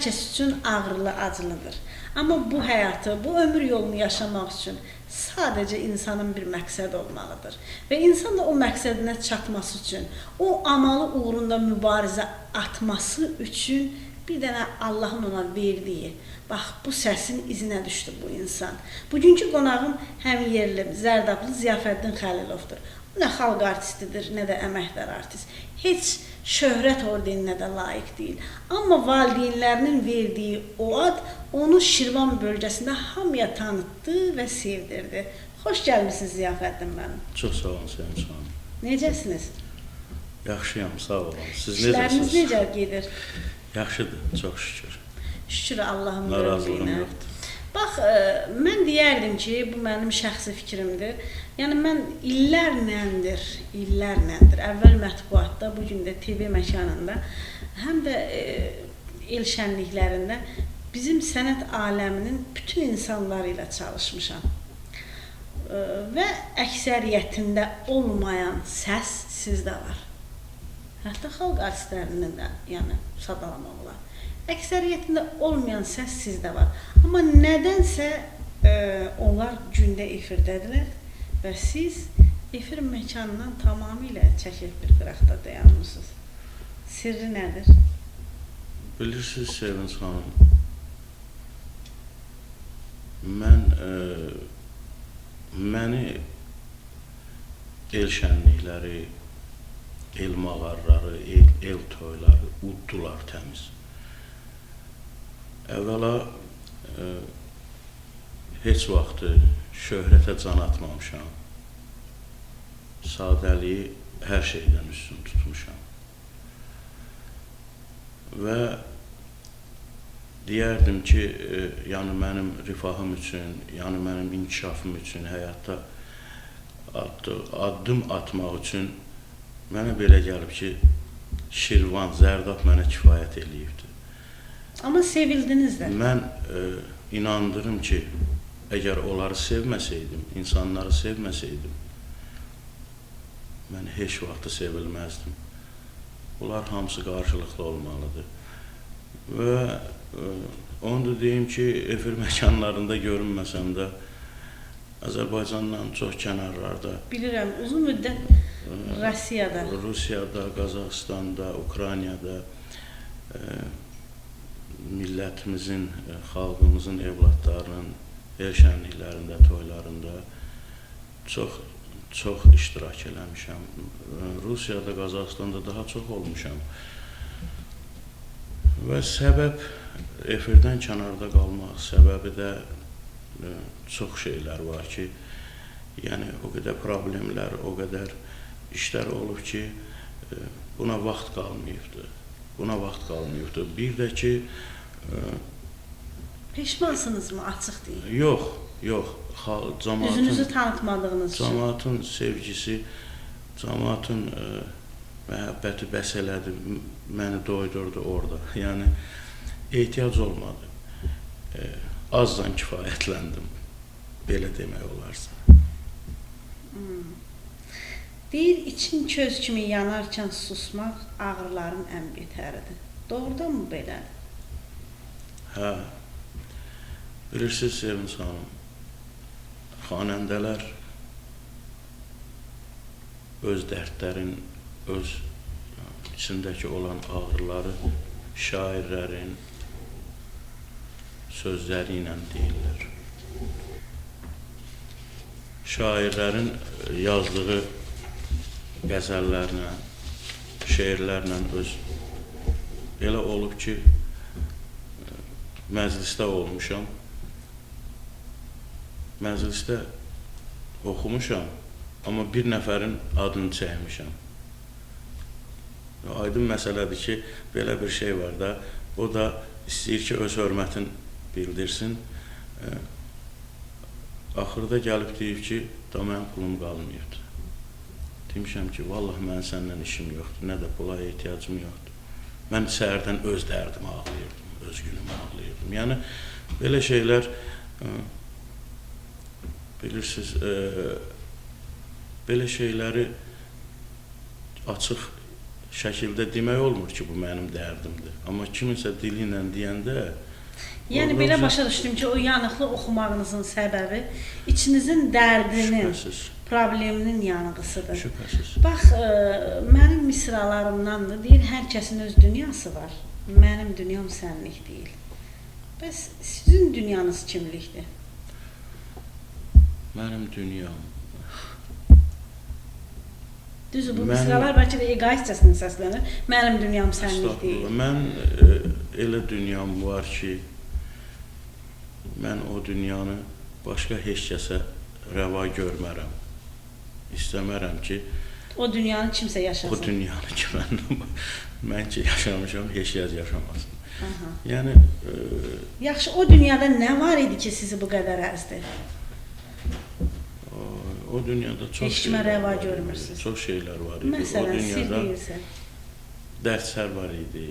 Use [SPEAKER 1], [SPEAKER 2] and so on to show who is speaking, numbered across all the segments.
[SPEAKER 1] hər kəs üçün ağrılı, acılıdır. Amma bu həyatı, bu ömür yolunu yaşamaq üçün sadəcə insanın bir məqsəd olmalıdır. Və insan da o məqsədinə çatması üçün, o amalı uğrunda mübarizə atması üçün bir dənə Allahın ona verdiyi, bax bu səsin izinə düşdü bu insan. Bugünkü qonağım həm yerli Zərdablı Ziyafəddin Xəlilovdur. Nə xalq artistidir, nə də əməkdar artist. Heç şöhrət ordeninə də layiq deyil. Amma valideynlərinin verdiyi o ad onu Şirvan bölgəsində hamıya tanıtdı və sevdirdi. Xoş gəlmisiniz Ziyafəddin mənim.
[SPEAKER 2] Çox sağ olun Sayın xanım.
[SPEAKER 1] Necəsiniz?
[SPEAKER 2] Yaxşıyam, sağ olun. Siz
[SPEAKER 1] İşləriniz
[SPEAKER 2] necəsiniz?
[SPEAKER 1] necə gedir?
[SPEAKER 2] Yaxşıdır, çox şükür.
[SPEAKER 1] Şükür Allahın
[SPEAKER 2] Narazılığım
[SPEAKER 1] böyüklüyünə.
[SPEAKER 2] yoxdur.
[SPEAKER 1] Bax, ə, mən deyərdim ki, bu mənim şəxsi fikrimdir. Yəni mən illərləndir, illərləndir əvvəl mətbuatda, bu gün də TV məkanında, həm də el şənliklərində bizim sənət aləminin bütün insanları ilə çalışmışam. Ə, Və əksəriyyətində olmayan səs sizdə var. Hətta xalq artistlərinin də, yəni sadalamaq olar. Əksəriyyətində olmayan səs sizdə var. Amma nədənsə e, onlar gündə efirdədirlər və siz efir məkanından tamamilə çəkib bir qıraqda dayanmısınız. Sirri nədir?
[SPEAKER 2] Bilirsiniz Sevinç xanım, mən e, məni el şənlikləri, el mağarları, el, el toyları uddular təmiz. Əvvəla e, heç vaxtı şöhrətə can atmamışam. Sadəliyi hər şeydən üstün tutmuşam. Və deyərdim ki, e, yəni mənim rifahım üçün, yəni mənim inkişafım üçün, həyatda addı, addım atmaq üçün mənə belə gəlib ki, Şirvan, Zərdab mənə kifayət eləyibdi.
[SPEAKER 1] Amma sevildiniz də.
[SPEAKER 2] Mən e, inandırım ki, əgər onları sevməsəydim, insanları sevməsəydim, mən heç vaxt sevilməzdim. Bunlar hamısı qarşılıqlı olmalıdır. Və e, onu da deyim ki, efir məkanlarında görünməsəm də Azərbaycandan çox kənarlarda,
[SPEAKER 1] Bilirəm, uzun müddət Rusiyada
[SPEAKER 2] Rusiyada, Qazaxıstanda, Ukraynada e, millətimizin, e, xalqımızın evladlarının el şənliklərində, toylarında çox çox iştirak eləmişəm. E, Rusiyada, Qazaxıstanda daha çox olmuşam. Və səbəb efirdən kənarda qalmaq, səbəbi də e, çox şeylər var ki, yəni o qədər problemlər, o qədər işlər olub ki, buna vaxt qalmayıbdı. Buna vaxt qalmayıbdı. Bir də ki, e,
[SPEAKER 1] peşmansınızmı açıq deyin.
[SPEAKER 2] yox, yox, cəmaətin
[SPEAKER 1] Üzünüzü tanıtmadığınız üçün.
[SPEAKER 2] cəmaətin sevgisi, cəmaətin e, məhəbbəti bəs elədi, məni doydurdu orada. Yəni ehtiyac olmadı. E, azdan kifayətləndim. Belə demək olarsa.
[SPEAKER 1] Deyir, için köz kimi yanarkən susmaq ağrıların ən betəridir. Doğrudanmı belədir?
[SPEAKER 2] Hə. Bilirsiniz Sevinç xanım, xanəndələr öz dərdlərin, öz içindəki olan ağrıları şairlərin sözləri ilə deyirlər. Şairlərin yazdığı qəzəllərlə, şeirlərlə öz elə olub ki, məclisdə olmuşam. Məclisdə oxumuşam, amma bir nəfərin adını çəkmişəm. Aydın məsələdir ki, belə bir şey var da, o da istəyir ki, öz hörmətini bildirsin. E, Axırda gəlib deyib ki, da mənim pulum qalmayıbdı. Demişəm ki, vallah mənim səndən işim yoxdur, nə də pula ehtiyacım yoxdur. Mən səhərdən öz dərdimi ağlayırdım, öz günümü ağlayırdım. Yəni belə şeylər ə, bilirsiniz, ə, belə şeyləri açıq şəkildə demək olmur ki, bu mənim dərdimdir. Amma kiminsə dili ilə deyəndə
[SPEAKER 1] Yəni belə başa düşdüm ki, o yanıqlı oxumağınızın səbəbi içinizin dərdinin,
[SPEAKER 2] şübhəsiz,
[SPEAKER 1] probleminin yanğısıdır.
[SPEAKER 2] şübhəsiz.
[SPEAKER 1] Bax, ə, mənim misralarımdandır. Deyir, hər kəsin öz dünyası var. Mənim dünyam sənlik deyil. Bəs sizin dünyanız kimlikdir?
[SPEAKER 2] Mənim dünyam.
[SPEAKER 1] Düzdür, bu
[SPEAKER 2] Mən-
[SPEAKER 1] misralar bəlkə də egoistcəsinə səslənir. Mənim dünyam sənlik deyil.
[SPEAKER 2] Mən e, elə dünyam var ki, mən o dünyanı başqa heç kəsə rəva görmərəm. İstəmərəm ki,
[SPEAKER 1] O dünyanı kimsə yaşasın.
[SPEAKER 2] dünyanı ki mən mən ki yaşamışam, heç kəs yaşamasın.
[SPEAKER 1] Aha.
[SPEAKER 2] Yəni e,
[SPEAKER 1] Yaxşı, o dünyada nə var idi ki, sizi bu qədər əzdi?
[SPEAKER 2] o, o dünyada çox
[SPEAKER 1] kimə
[SPEAKER 2] şeylər
[SPEAKER 1] rəva
[SPEAKER 2] var idi,
[SPEAKER 1] görmürsünüz.
[SPEAKER 2] Çox şeylər var idi.
[SPEAKER 1] Məsələn,
[SPEAKER 2] o
[SPEAKER 1] sir
[SPEAKER 2] dünyada dərslər var idi.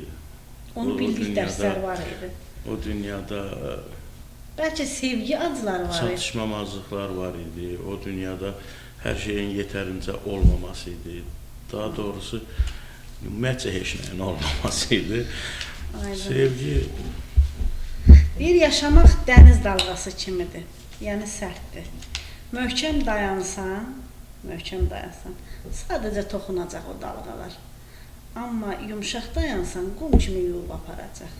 [SPEAKER 1] onu
[SPEAKER 2] o- o
[SPEAKER 1] bildik
[SPEAKER 2] dünyada-
[SPEAKER 1] dərslər var idi.
[SPEAKER 2] O dünyada e,
[SPEAKER 1] Bəlkə sevgi acıları var idi.
[SPEAKER 2] çatışmamazlıqlar var idi. O dünyada hər şeyin yetərincə olmaması idi. Daha doğrusu ümumiyyətcə heç nəyin olmaması idi.
[SPEAKER 1] Aydın.
[SPEAKER 2] Sevgi
[SPEAKER 1] Deyir, yaşamaq dəniz dalğası kimidir. Yəni sərtdir. Möhkəm dayansan, möhkəm dayansan, sadəcə toxunacaq o dalğalar. Amma yumşaq dayansan, qum kimi yuyub aparacaq.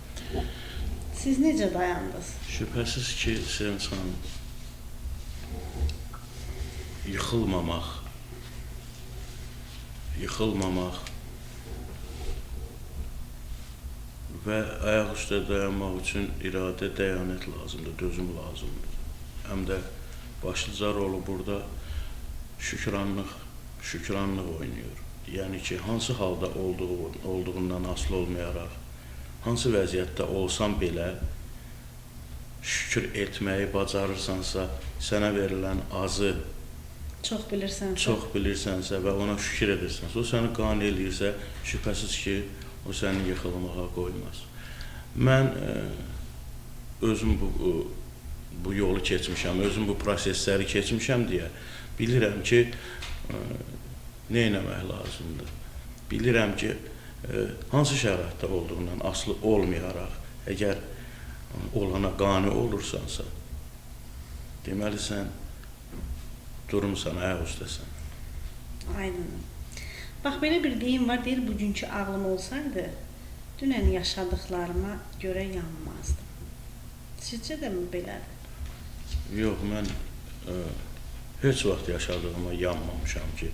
[SPEAKER 1] Siz necə dayandınız?
[SPEAKER 2] şübhəsiz ki, Sevinç xanım yıxılmamaq yıxılmamaq və ayaq üstə dayanmaq üçün iradə, dəyanət lazımdır, dözüm lazımdır. Həm də başlıca rolu burada şükranlıq, şükranlıq oynayır. Yəni ki, hansı halda olduğu, olduğundan asılı olmayaraq, hansı vəziyyətdə olsan belə şükür etməyi bacarırsansa, sənə verilən azı
[SPEAKER 1] Çox bilirsən.
[SPEAKER 2] çox bilirsənsə və ona şükür edirsənsə, o səni qane eləyirsə, şübhəsiz ki, o səni yıxılmağa qoymaz. Mən ə, özüm bu ə, bu yolu keçmişəm, özüm bu prosesləri keçmişəm deyə bilirəm ki, ə, nə etmək lazımdır. Bilirəm ki, ə, hansı şəraitdə olduğundan asılı olmayaraq, əgər olana qane olursansa, deməli sən durmusan, ayaq üstəsən.
[SPEAKER 1] Aydın. Bax belə bir deyim var, deyir bugünkü ağlım olsaydı, dünən yaşadıklarıma görə yanmazdım. Sizcə də mi belədir?
[SPEAKER 2] Yox, mən ə, heç vaxt yaşadığıma yanmamışam ki,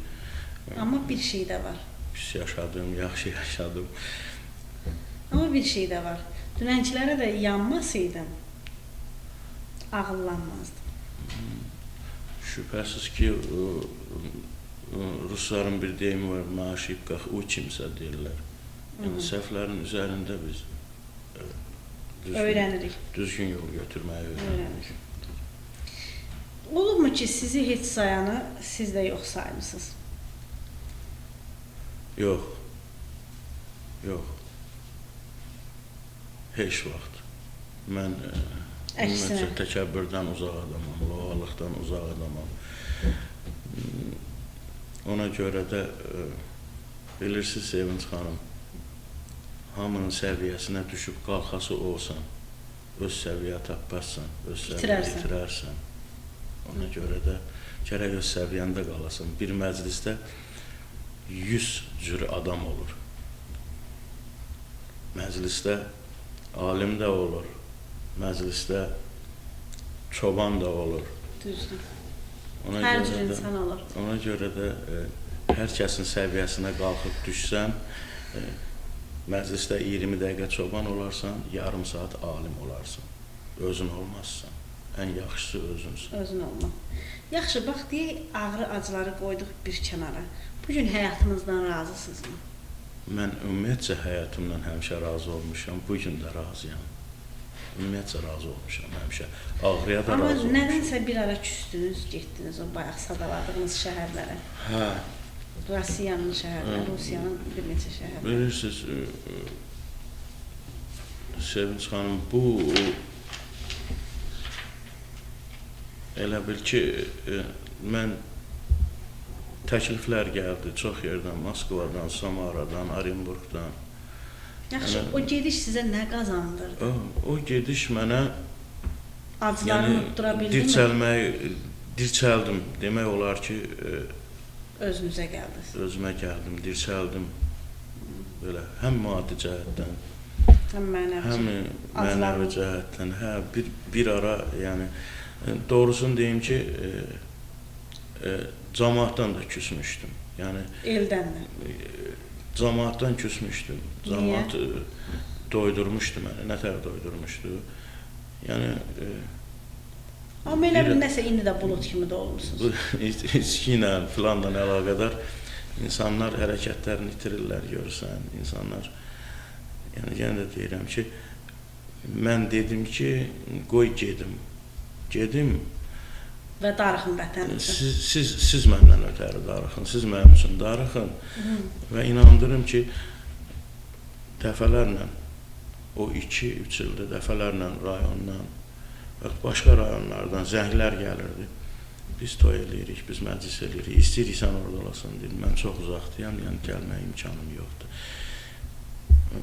[SPEAKER 1] Amma bir şey də var.
[SPEAKER 2] pis yaşadım, yaxşı yaşadım.
[SPEAKER 1] Amma bir şey də var. Dünənkilərə də yanmasaydım, ağıllanmazdım.
[SPEAKER 2] Şüphesiz ki Rusların bir deyimi var, maaşı kalk uçimsa derler.
[SPEAKER 1] Yani
[SPEAKER 2] səhvlərin üzərində biz e, düzgün,
[SPEAKER 1] öyrənirik.
[SPEAKER 2] Düzgün yol götürməyi öyrənirik.
[SPEAKER 1] Olubmu ki, sizi heç sayanı siz də yox saymısınız?
[SPEAKER 2] Yox. Yox. Heç vaxt. Mən e,
[SPEAKER 1] Əksinə.
[SPEAKER 2] ümumiyyətcə təkəbbürdən uzaq adamam, loğalıqdan uzaq adamam. Hmm, Ona görə də ə, bilirsiniz Sevinç xanım, hamının səviyyəsinə düşüb qalxası olsan, öz səviyyə tapmazsan, öz səviyyə
[SPEAKER 1] itirərsən.
[SPEAKER 2] Ona görə də gərək öz səviyyəndə qalasan. Bir məclisdə 100 cür adam olur. Məclisdə alim də olur. Məclisdə çoban da olur.
[SPEAKER 1] Düzdür.
[SPEAKER 2] Ona
[SPEAKER 1] Hər cür insan olur.
[SPEAKER 2] ona görə də e, hər kəsin səviyyəsinə qalxıb düşsən, e, məclisdə 20 dəqiqə çoban olarsan, yarım saat alim olarsan. Özün olmazsan. Ən yaxşısı özünsən.
[SPEAKER 1] Özün olma. Yaxşı, bax deyək, ağrı acıları qoyduq bir kənara. Bu gün həyatınızdan razısınızmı?
[SPEAKER 2] Mən ümumiyyətcə həyatımdan həmişə razı olmuşam, bu gün də razıyam. Ümumiyyətcə razı olmuşam həmişə. Ağrıya da
[SPEAKER 1] Amma
[SPEAKER 2] razı olmuşam.
[SPEAKER 1] nədənsə bir ara küsdünüz, getdiniz o bayaq sadaladığınız şəhərlərə.
[SPEAKER 2] Hə,
[SPEAKER 1] Rusiyanın şəhərləri,
[SPEAKER 2] Hə.
[SPEAKER 1] Rusiyanın bir neçə şəhərləri.
[SPEAKER 2] bilirsiniz, e, e, Sevinç xanım, bu elə bil ki, e, mən təkliflər gəldi çox yerdən, Moskvadan, Samaradan, Orenburqdan.
[SPEAKER 1] Yaxşı,
[SPEAKER 2] Yəni-
[SPEAKER 1] o gediş sizə nə qazandırdı?
[SPEAKER 2] O, o gediş mənə
[SPEAKER 1] Acılarını
[SPEAKER 2] yəni
[SPEAKER 1] unutdura bildimi?
[SPEAKER 2] dirçəlmək, dirçəldim. Demək olar ki, e,
[SPEAKER 1] Özünüzə gəldiniz.
[SPEAKER 2] özümə gəldim, dirçəldim. Belə həm maddi cəhətdən,
[SPEAKER 1] Həm mənəvi.
[SPEAKER 2] həm mənəvi cəhətdən, hə bir bir ara yəni e, doğrusunu deyim ki, e, e, cəmaatdan da küsmüşdüm. Yəni
[SPEAKER 1] Eldən də.
[SPEAKER 2] Cəmaatdan küsmüşdüm. Cəmaat e, doydurmuşdu məni, nətər doydurmuşdu. Yəni e,
[SPEAKER 1] Amma elə
[SPEAKER 2] Bir-
[SPEAKER 1] nəsə indi də bulud kimi də olmusunuz.
[SPEAKER 2] içki ilə filanla əlaqədar insanlar hərəkətlərini itirirlər görürsən, insanlar yəni yenə də deyirəm ki, mən dedim ki, qoy gedim. Gedim.
[SPEAKER 1] Və darıxın vətən üçün.
[SPEAKER 2] Siz siz siz məndən ötəri darıxın, siz mənim üçün darıxın
[SPEAKER 1] Hı.
[SPEAKER 2] və inandırım ki, dəfələrlə o 2-3 ildə dəfələrlə rayondan və başqa rayonlardan zənglər gəlirdi. Biz toy eləyirik, biz məclis eləyirik. İstəyirsən orada olasan dedim. Mən çox uzaqdayam, yəni gəlməyə imkanım yoxdur.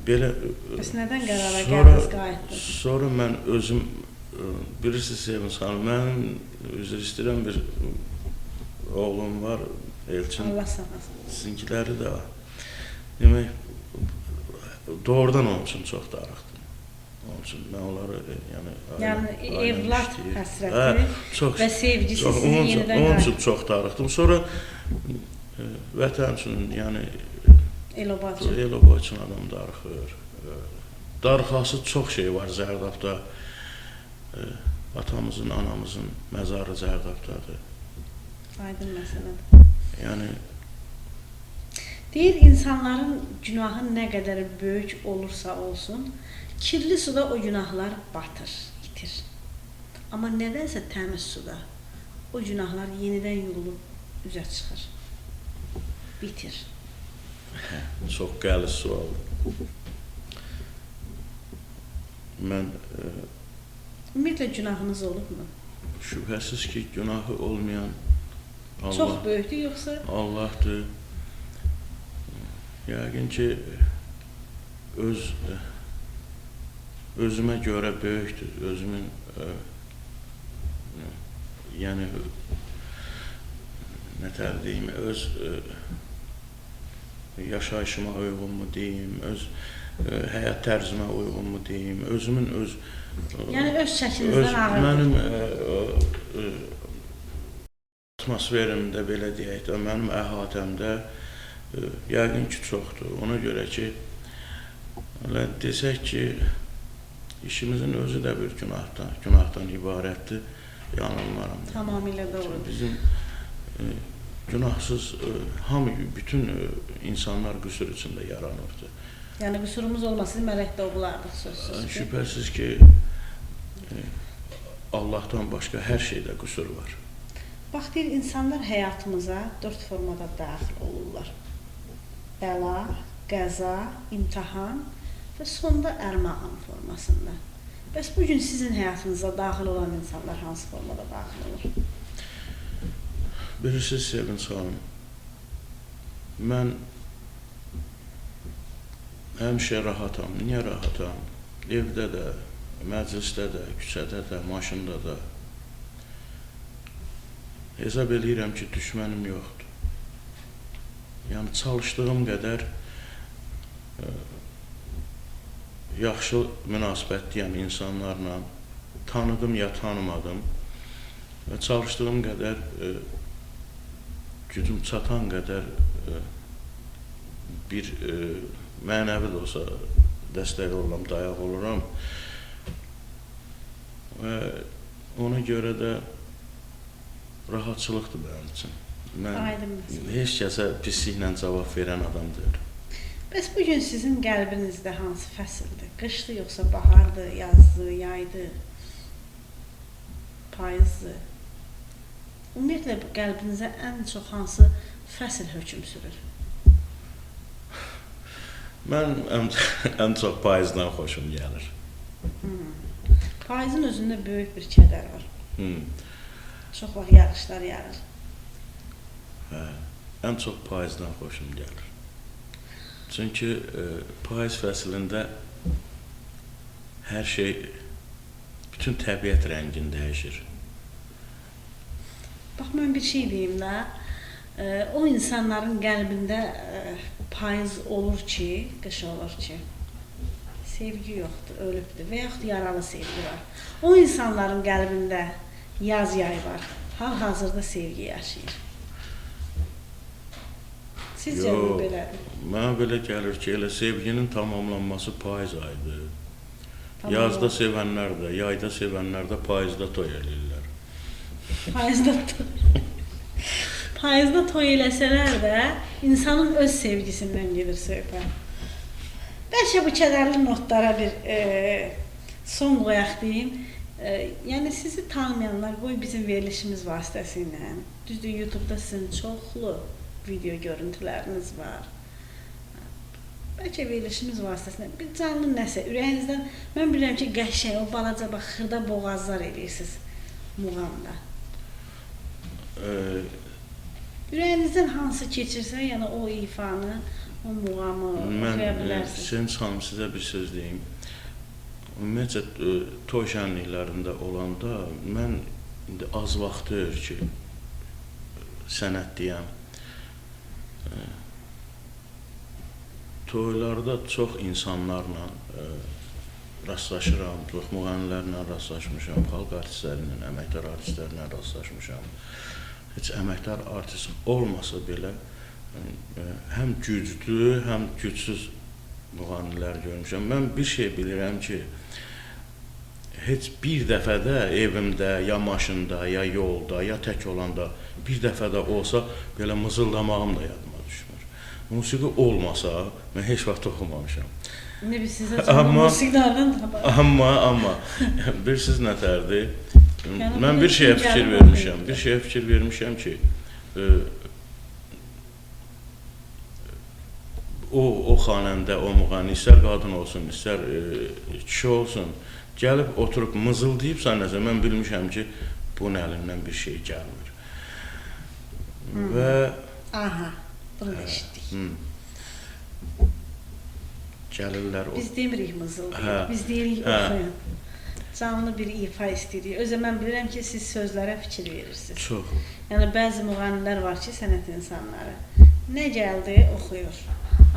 [SPEAKER 2] Belə
[SPEAKER 1] Bəs nədən qərara gəldiniz qayıtdınız?
[SPEAKER 2] Sonra mən özüm bilirsiniz Sevin xanım, mənim üzr istəyirəm bir oğlum var, Elçin.
[SPEAKER 1] Allah saxlasın.
[SPEAKER 2] Sizinkiləri də var. Demək, doğrudan onun üçün çox darıxdım. Onun üçün mən onları e, yəni
[SPEAKER 1] Yəni evlad
[SPEAKER 2] işləyir.
[SPEAKER 1] həsrəti
[SPEAKER 2] Hə,
[SPEAKER 1] və sevgisi
[SPEAKER 2] çox
[SPEAKER 1] sizi
[SPEAKER 2] onun
[SPEAKER 1] yenidən
[SPEAKER 2] onun üçün çox darıxdım. Sonra e, vətən üçün, yəni
[SPEAKER 1] El-obad üçün.
[SPEAKER 2] el oba üçün adam darıxır. E, Darıxası çox şey var Zərdabda. E, Atamızın, anamızın məzarı Zərdabdadır.
[SPEAKER 1] Aydın məsələdir.
[SPEAKER 2] Yəni
[SPEAKER 1] Deyir insanların günahı nə qədər böyük olursa olsun, kirli suda o günahlar batır, itir. Amma nədənsə təmiz suda o günahlar yenidən yuyulub üzə çıxır. Bitir.
[SPEAKER 2] çox qəlis sualdır. Mən e,
[SPEAKER 1] Ümumiyyətlə günahınız olubmu?
[SPEAKER 2] Şübhəsiz ki, günahı olmayan Allah,
[SPEAKER 1] Çox böyükdür yoxsa
[SPEAKER 2] Allahdır. Yəqin ki, öz özümə görə böyükdür. Özümün ə, yəni nətər deyim, öz ə, yaşayışıma uyğunmu deyim, öz ə, həyat tərzimə uyğunmu deyim, özümün öz
[SPEAKER 1] yəni öz
[SPEAKER 2] öz
[SPEAKER 1] çəkinizdən ağır.
[SPEAKER 2] mənim ə, ə, ə, atmosferimdə belə deyək də, mənim əhatəmdə ə, yəqin ki, çoxdur. Ona görə ki, elə desək ki, işimizin özü də bir günahdan, günahdan ibarətdir. Yanılmaram.
[SPEAKER 1] Tamamilə doğrudur.
[SPEAKER 2] Bizim ə, günahsız ə, hamı bütün ə, insanlar qüsur içində yaranıbdır.
[SPEAKER 1] Yəni qüsurumuz olmasaydı mələk də olardı sözsüz ki.
[SPEAKER 2] Şübhəsiz ki, e, Allahdan başqa hər şeydə qüsur var.
[SPEAKER 1] Bax deyir insanlar həyatımıza dörd formada daxil olurlar. Bəla, qəza, imtahan və sonda ərmağan formasında. Bəs bu gün sizin həyatınıza daxil olan insanlar hansı formada daxil olur?
[SPEAKER 2] Bilirsiniz Sevinç xanım, mən həmişə rahatam. Niyə rahatam? Evdə də, məclisdə də, küçədə də, maşında da. Hesab eləyirəm ki, düşmənim yoxdur. Yəni çalışdığım qədər ə, yaxşı münasibətliyəm insanlarla. Tanıdım ya tanımadım. Və çalışdığım qədər ə, gücüm çatan qədər ə, bir ə, mənəvi də olsa dəstək oluram, dayaq oluram. Və ona görə də rahatçılıqdır mənim üçün. Mən
[SPEAKER 1] Aydın məsələ.
[SPEAKER 2] heç kəsə pisliklə cavab verən adam deyiləm.
[SPEAKER 1] Bəs bu gün sizin qəlbinizdə hansı fəsildir? Qışdır yoxsa bahardır, yazdır, yaydır? Payızdır? Ümumiyyətlə qəlbinizə ən çox hansı fəsil hökm sürür?
[SPEAKER 2] Mən ən, ən çox payızdan xoşum gəlir.
[SPEAKER 1] Hmm. Payızın özündə böyük bir kədər var.
[SPEAKER 2] Hmm.
[SPEAKER 1] Çox vaxt yağışlar yağır.
[SPEAKER 2] Hə. ən çox payızdan xoşum gəlir. Çünki e, payız fəslində hər şey bütün təbiət rəngin dəyişir.
[SPEAKER 1] Bax mən bir şey deyim də. e, O insanların qəlbində e, payız olur ki, qış olur ki, sevgi yoxdur, ölübdür və yaxud yaralı sevgi var. O insanların qəlbində yaz yay var. Hal-hazırda sevgi yaşayır. Sizcə bu belədir?
[SPEAKER 2] Mənə belə gəlir ki, elə sevginin tamamlanması payız ayıdır.
[SPEAKER 1] Tamam.
[SPEAKER 2] Yazda sevənlər də, yayda sevənlər də payızda toy eləyirlər.
[SPEAKER 1] Payızda toy. Payızda toy eləsələr də insanın öz sevgisindən gedir söhbət. Bəlkə bu kədərli notlara bir e, son qoyaq deyim. E, yəni sizi tanımayanlar qoy bizim verilişimiz vasitəsilə. Düzdür, YouTube-da sizin çoxlu video görüntüləriniz var. Bəlkə verilişimiz vasitəsilə bir canlı nəsə ürəyinizdən mən bilirəm ki, qəşəng o balaca bax xırda boğazlar eləyirsiniz muğamda.
[SPEAKER 2] E,
[SPEAKER 1] Ürəyinizdən hansı keçirsə, yəni o ifanı, o muğamı
[SPEAKER 2] Mən
[SPEAKER 1] oxuya
[SPEAKER 2] e,
[SPEAKER 1] bilərsiniz.
[SPEAKER 2] Hüseyn xanım sizə bir söz deyim. Ümumiyyətcə e, toy şənliklərində olanda mən indi az vaxtdır ki sənətliyəm. E, Toylarda çox insanlarla e, rastlaşıram, çox müğənnilərlə rastlaşmışam, xalq artistləri ilə, əməkdar artistlərlə rastlaşmışam. Heç əməkdar artist olmasa belə e, həm güclü, həm gücsüz müğənnilər görmüşəm. Mən bir şey bilirəm ki, heç bir dəfədə evimdə, ya maşında, ya yolda, ya tək olanda bir dəfədə olsa belə mızıldamağım da yadıma düşmür. Musiqi olmasa mən heç vaxt oxumamışam. Amma-
[SPEAKER 1] amma musiqilərdən tapar.
[SPEAKER 2] Amma amma bilirsiniz nətərdir?
[SPEAKER 1] Yəni
[SPEAKER 2] Mən bir şeyə fikir vermişəm. Bir şeyə fikir vermişəm ki, e, o o xanəndə, o müğənni istər qadın olsun, istər e, kişi olsun, gəlib oturub mızıldayıbsa nəsə mən bilmişəm ki, bunun əlindən bir şey gəlmir. Və
[SPEAKER 1] Aha, bunu da eşitdik.
[SPEAKER 2] hı, gəlirlər o
[SPEAKER 1] Biz demirik mızıldayın,
[SPEAKER 2] Hə.
[SPEAKER 1] biz deyirik
[SPEAKER 2] Hə.
[SPEAKER 1] oxuyun. Canlı bir ifa istəyirik. Özə mən bilirəm ki, siz sözlərə fikir verirsiniz.
[SPEAKER 2] çox
[SPEAKER 1] Yəni bəzi müğənnilər var ki, sənət insanları nə gəldi oxuyur.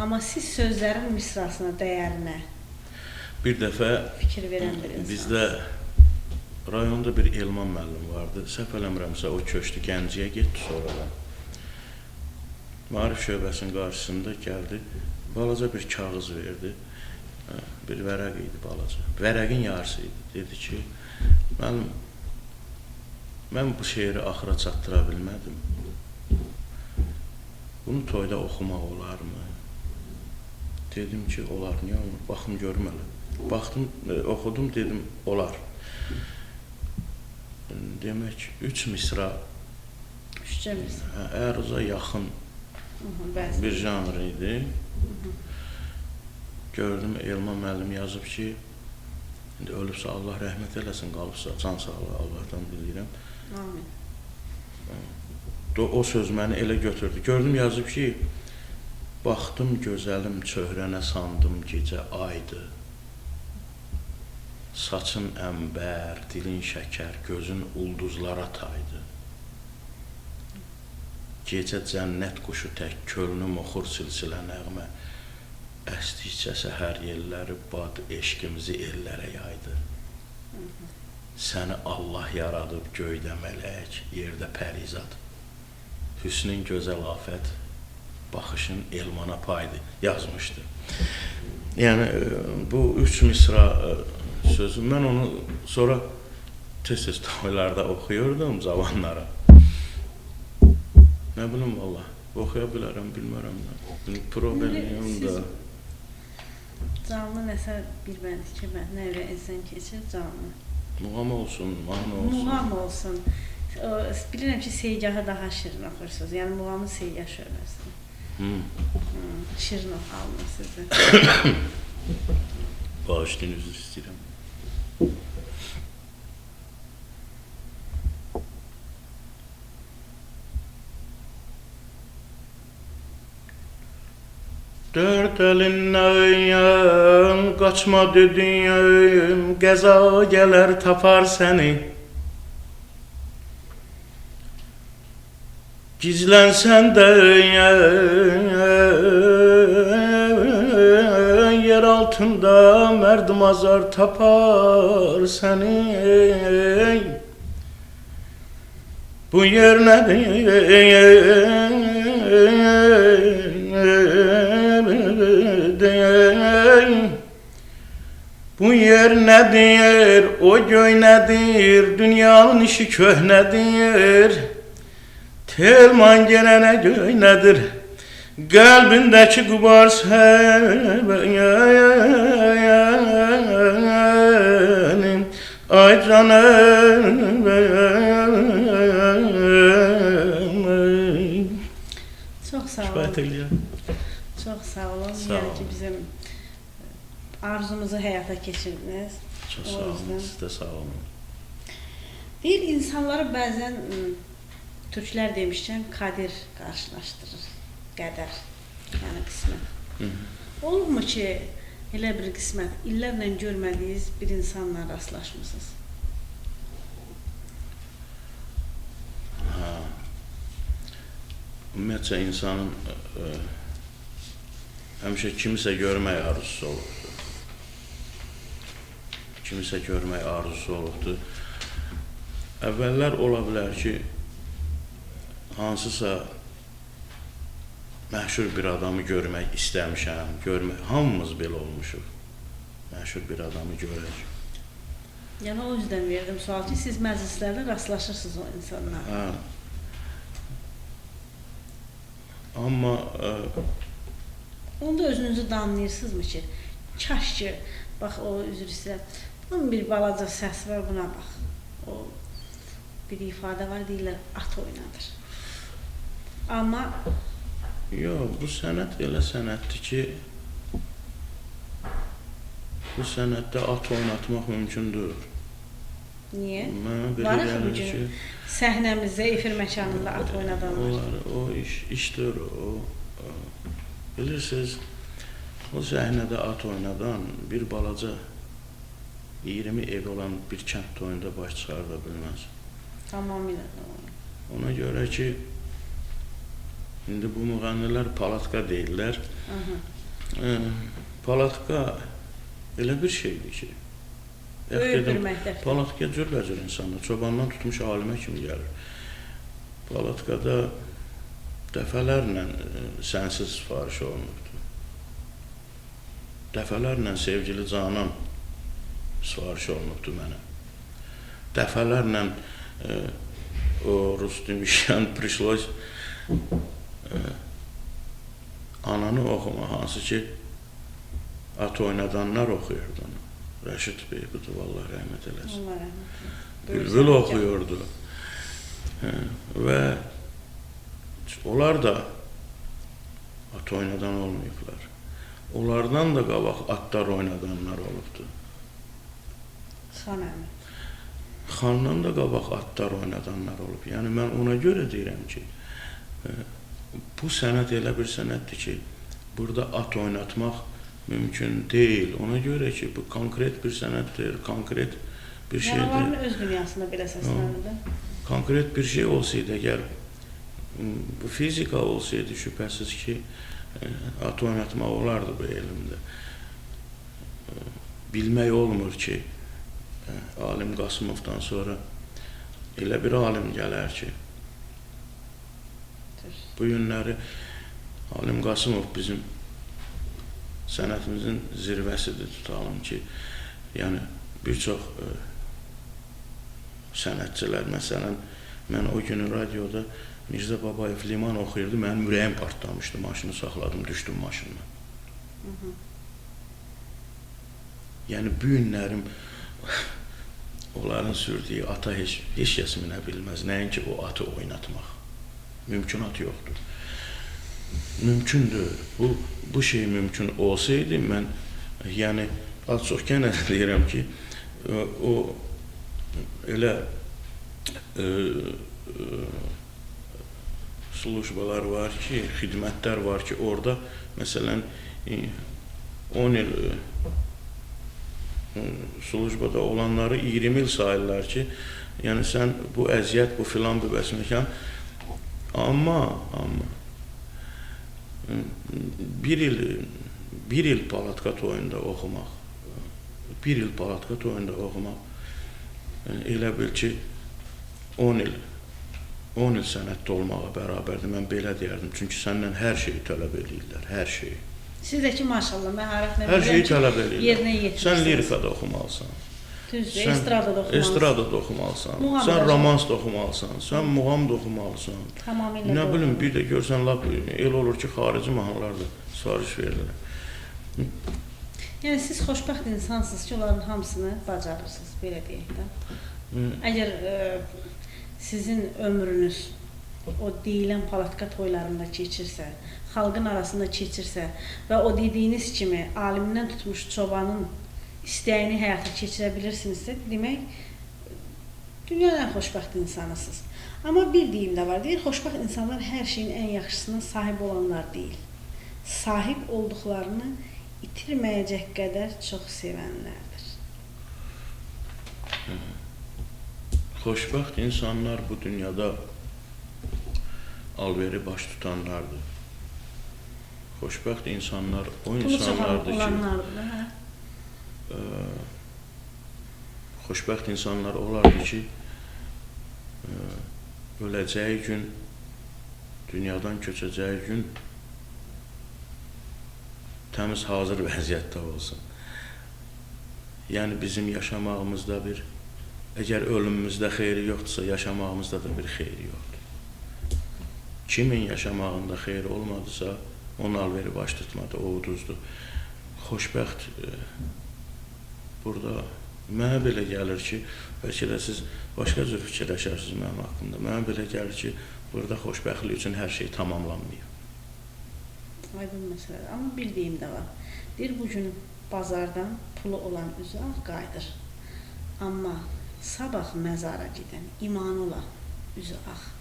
[SPEAKER 1] Amma siz sözlərin misrasına, dəyərinə
[SPEAKER 2] bir dəfə
[SPEAKER 1] fikir verən bir insan.
[SPEAKER 2] Bizdə rayonda bir Elman müəllim vardı. Səhv eləmirəmsə o köçdü Gəncəyə getdi sonradan. Maarif şöbəsinin qarşısında gəldi. Balaca bir kağız verdi. Hə, Bir vərəq idi balaca. Vərəqin yarısı idi. Dedi ki, müəllim mən bu şeiri axıra çatdıra bilmədim. Bunu toyda oxumaq olarmı? Dedim ki, olar. Niyə olmur? Baxım görüm hələ. Baxdım, e, oxudum, dedim, olar. Demək, 3 misra
[SPEAKER 1] Şüşəmiz.
[SPEAKER 2] hə, əruza yaxın
[SPEAKER 1] Bəzi.
[SPEAKER 2] bir janr idi. Gördüm Elman müəllim yazıb ki, indi ölübsə Allah rəhmət eləsin, qalıbsa can sağlığı Allahdan diləyirəm.
[SPEAKER 1] Amin.
[SPEAKER 2] O söz məni elə götürdü. Gördüm yazıb ki, baxdım gözəlim çöhrənə sandım gecə aydı. Saçın əmbər, dilin şəkər, gözün ulduzlara taydı. Gecə cənnət quşu tək kölnüm oxur silsilə nəğmə. Əsdikcə səhər yelləri bad eşqimizi ellərə yaydı. Səni Allah yaradıb göydə mələk, yerdə pərizad. Hüsnün gözəl afət, baxışın elmana paydı yazmışdı. Yəni e, bu üç misra e, sözü mən onu sonra tez-tez toylarda oxuyurdum zamanlara. Nə bilim valla, oxuya bilərəm, bilmərəm də. Problemim
[SPEAKER 1] Siz-
[SPEAKER 2] də.
[SPEAKER 1] Canlı nəsə bir bənd, iki bənd, nə ürəyinizdən keçir canlı.
[SPEAKER 2] Muğam olsun, mahnı olsun.
[SPEAKER 1] Muğam olsun. O, bilirəm ki, Seygahı daha şirin oxursunuz. Yəni muğamın Seygah şöbəsi.
[SPEAKER 2] Hı.
[SPEAKER 1] Hmm, şirin oxalım sizi.
[SPEAKER 2] Bağışlayın üzr istəyirəm. Dörd əlindən qaçma dediyim qəza gələr tapar səni. Gizlənsən də yer altında mərd mazar tapar səni. Bu yer nedir? Bu yer nedir? O göy nedir? Dünyanın işi köhnedir. Telman gelene göy nedir? Kalbindeki kubar sevenim Ay canım
[SPEAKER 1] Çox sağ olun. Çox sağ olun.
[SPEAKER 2] Sağ olun.
[SPEAKER 1] ki, bizim arzumuzu həyata keçirdiniz.
[SPEAKER 2] Çox sağ olun, siz də sağ olun.
[SPEAKER 1] Deyir insanları bəzən türklər demişkən qadir qarşılaşdırır. Qədər. Yəni qismət.
[SPEAKER 2] Hı.
[SPEAKER 1] Olubmu ki, elə bir qismət illərlə görmədiyiniz bir insanla rastlaşmısınız?
[SPEAKER 2] Ha. Ümumiyyətcə insanın ə, həmişə kimisə görmək arzusu olubdu. Kimisə görmək arzusu olubdu. Əvvəllər ola bilər ki, hansısa məşhur bir adamı görmək istəmişəm, görmək hamımız belə olmuşuq. Məşhur bir adamı görək.
[SPEAKER 1] Yəni o yüzdən verdim sual ki, siz məclislərdə rastlaşırsınız o insanlarla.
[SPEAKER 2] Hə. Amma ə,
[SPEAKER 1] Onda özünüzü danlayırsınızmı ki, kaş ki, bax o üzr istəyirəm. Bunun bir balaca səs var, buna bax. O bir ifadə var, deyirlər at oynadır. Amma
[SPEAKER 2] Yox, bu sənət elə sənətdir ki, bu sənətdə at oynatmaq mümkündür.
[SPEAKER 1] niyə?
[SPEAKER 2] Mənə belə
[SPEAKER 1] Var
[SPEAKER 2] gəlir ki,
[SPEAKER 1] səhnəmizdə, efir məkanında at oynadan var.
[SPEAKER 2] onlar o iş işdir o. Bilirsiniz, o səhnədə at oynadan bir balaca 20 ev olan bir kənd toyunda baş çıxarda bilməz.
[SPEAKER 1] Tamamilə doğru.
[SPEAKER 2] Ona görə ki, indi bu müğənnilər palatka deyirlər. Ə, Palatka elə bir şeydir ki,
[SPEAKER 1] Böyük bir məktəb.
[SPEAKER 2] Palatka cürbəcür insanlar, çobandan tutmuş alimə kimi gəlir. Palatkada dəfələrlə sənsiz sifariş olunubdu. Dəfələrlə sevgili canan sifariş olunubdu mənə. Dəfələrlə ə, o rus demişkən пришлось ə, ananı oxuma hansı ki at oynadanlar oxuyurdu onu. Rəşid Beybudu Allah rəhmət eləsin.
[SPEAKER 1] Allah rəhmət eləsin. Böyük
[SPEAKER 2] Bülbül
[SPEAKER 1] sənətkar.
[SPEAKER 2] oxuyurdu. Hə, və onlar da at oynadan olmayıblar. Onlardan da qabaq atlar oynadanlar olubdu.
[SPEAKER 1] Xan əmi.
[SPEAKER 2] Xandan da qabaq atlar oynadanlar olub. Yəni mən ona görə deyirəm ki, e, bu sənət elə bir sənətdir ki, burada at oynatmaq mümkün deyil. Ona görə ki, bu konkret bir sənətdir, konkret bir
[SPEAKER 1] Yəni
[SPEAKER 2] şeydir.
[SPEAKER 1] onların öz dünyasında belə səslənir də.
[SPEAKER 2] konkret bir şey olsaydı əgər bu fizika olsaydı şübhəsiz ki e, at oynatmaq olardı bu elmdə. E, Bilmək olmur ki Alim Qasımovdan sonra elə bir alim gələr ki bu günləri Alim Qasımov bizim sənətimizin zirvəsidir tutalım ki, yəni bir çox e, sənətçilər, məsələn, mən o günü radioda Mirzə Babayev Liman oxuyurdu, mənim ürəyim partlamışdı, maşını saxladım, düşdüm maşından. Yəni bu günlərim onların sürdüyü ata heç heç kəs minə bilməz, nəinki o atı oynatmaq. Mümkünat yoxdur. Mümkündür. Bu bu şey mümkün olsaydı mən yəni az çox də deyirəm ki, o, elə e, e, slujbalar var ki, xidmətlər var ki, orada məsələn e, 10 il slujbada olanları 20 il sayırlar ki, yəni sən bu əziyyət, bu filan bu bəsməkan amma amma bir il bir il palatka toyunda oxumaq, bir il palatka toyunda oxumaq elə bil ki 10 il 10 il sənətdə olmağa bərabərdir. Mən belə deyərdim. Çünki səndən hər şeyi tələb eləyirlər, hər şeyi.
[SPEAKER 1] Sizdəki maşallah məharətlə
[SPEAKER 2] Hər şeyi tələb eləyirlər.
[SPEAKER 1] yerinə yetirirsiniz.
[SPEAKER 2] Sən lirikada oxumalısan.
[SPEAKER 1] Düzdür, estradada oxumalısınız.
[SPEAKER 2] Estradada oxumalısan.
[SPEAKER 1] Muğam
[SPEAKER 2] sən
[SPEAKER 1] da-
[SPEAKER 2] romans da oxumalısan. Sən muğam da oxumalısan.
[SPEAKER 1] Tamamilə
[SPEAKER 2] Nə bilim, bir də görsən lap el olur ki, xarici mahnılarda sifariş verirlər.
[SPEAKER 1] Yəni siz xoşbəxt insansınız ki, onların hamısını bacarırsınız, belə deyək də. Əgər ə, sizin ömrünüz o deyilən palatka toylarında keçirsə, xalqın arasında keçirsə və o dediyiniz kimi alimdən tutmuş çobanın istəyini həyata keçirə bilirsinizsə, demək dünyanın ən xoşbəxt insanısınız. Amma bir deyim də var, deyir, xoşbəxt insanlar hər şeyin ən yaxşısına sahib olanlar deyil. Sahib olduqlarını itirməyəcək qədər çox sevənlərdir.
[SPEAKER 2] Xoşbəxt insanlar bu dünyada alveri baş tutanlardır. Xoşbəxt insanlar o insanlardır ki, ə, xoşbəxt insanlar olardı ki, ə, öləcəyi gün, dünyadan köçəcəyi gün təmiz hazır vəziyyətdə olsun. Yəni bizim yaşamağımızda bir əgər ölümümüzdə xeyri yoxdursa, yaşamağımızda da bir xeyri yoxdur. Kimin yaşamağında xeyri olmadısa, onun alveri baş tutmadı, o uduzdu. Xoşbəxt e, burada mənə belə gəlir ki, bəlkə də siz başqa cür fikirləşərsiniz mənim haqqımda. Mənə belə gəlir ki, burada xoşbəxtlik üçün hər şey tamamlanmayıb.
[SPEAKER 1] Aydın məsələdir. Amma bildiyim də var. Deyir bu gün bazardan pulu olan üzü ağ qayıdır. Amma sabah məzara gedən imanı olan üzü ağ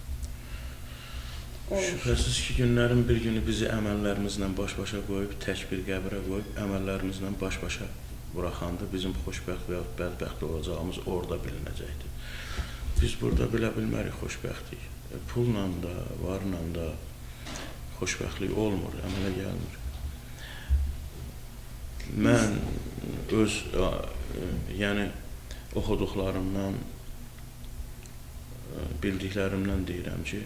[SPEAKER 1] olur.
[SPEAKER 2] Şübhəsiz ki, günlərin bir günü bizi əməllərimizlə baş-başa qoyub, tək bir qəbrə qoyub, əməllərimizlə baş-başa buraxanda bizim xoşbəxt və ya bədbəxt olacağımız orada bilinəcəkdir. Biz burada bilə bilmərik xoşbəxtlik. E, Pulla da, varla da xoşbəxtlik olmur, əmələ gəlmir. Mən öz ə, ə, yəni oxuduqlarımdan, ə, bildiklərimdən deyirəm ki,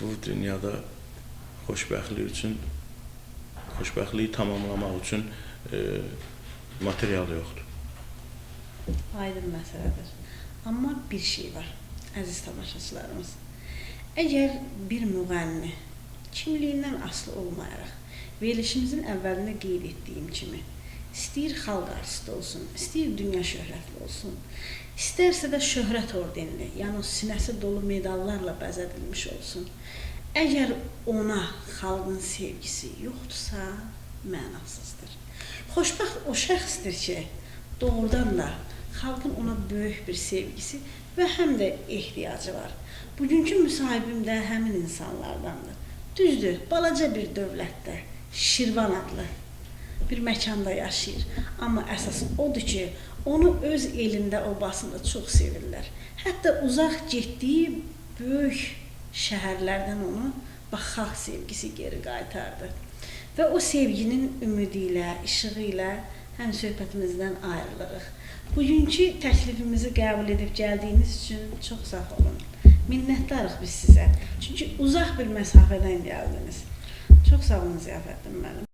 [SPEAKER 2] bu dünyada xoşbəxtlik üçün xoşbəxtliyi tamamlamaq üçün e, material yoxdur.
[SPEAKER 1] Aydın məsələdir. Amma bir şey var, əziz tamaşaçılarımız. Əgər bir müğənni kimliyindən asılı olmayaraq verilişimizin əvvəlində qeyd etdiyim kimi istəyir xalq artisti olsun, istəyir dünya şöhrətli olsun, istərsə də şöhrət ordenli, yəni o sinəsi dolu medallarla bəzədilmiş olsun. Əgər ona xalqın sevgisi yoxdursa, mənasızdır. Xoşbəxt o şəxsdir ki, doğrudan da xalqın ona böyük bir sevgisi və həm də ehtiyacı var. Bugünkü müsahibim də həmin insanlardandır. Düzdür, balaca bir dövlətdə Şirvan adlı bir məkanda yaşayır. Amma əsas odur ki, onu öz elində, obasında çox sevirlər. Hətta uzaq getdiyi böyük şəhərlərdən onu bax sevgisi geri qaytardı. Və o sevginin ümidi ilə, işığı ilə həm söhbətimizdən ayrılırıq. Bugünkü təklifimizi qəbul edib gəldiyiniz üçün çox sağ olun. Minnətdarıq biz sizə. Çünki uzaq bir məsafədən gəldiniz. Çox sağ olun ziyafətlim mənim.